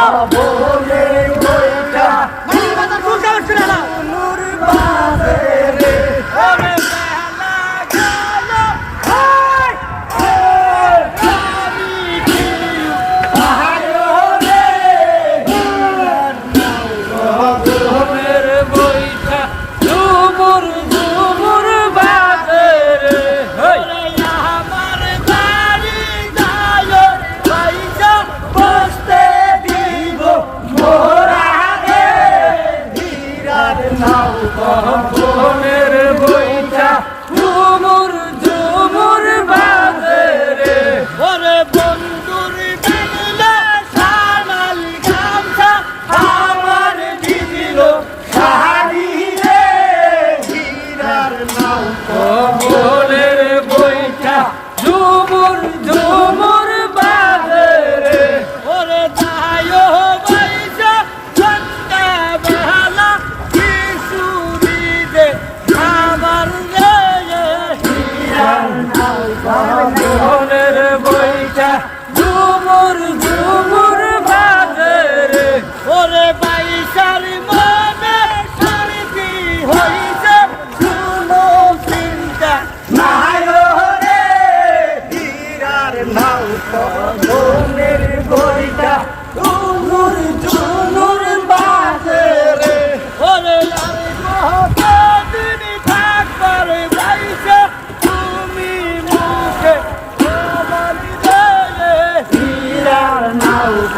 Bravo! মোহনের বইটা ঝুমুর ঝুমুর বাজে রে। ওরে বন্ধুর বাংলা আমার দিল। সাহারি রে, হীরার ঝুমুর Oh,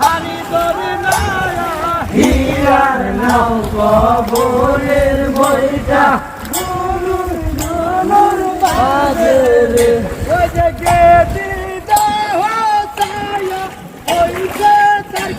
হারি করে হিয়ার নাও কবরের বইটা। বাজরে ওই যে গেটি দেহ ছায়া, ওই যে তার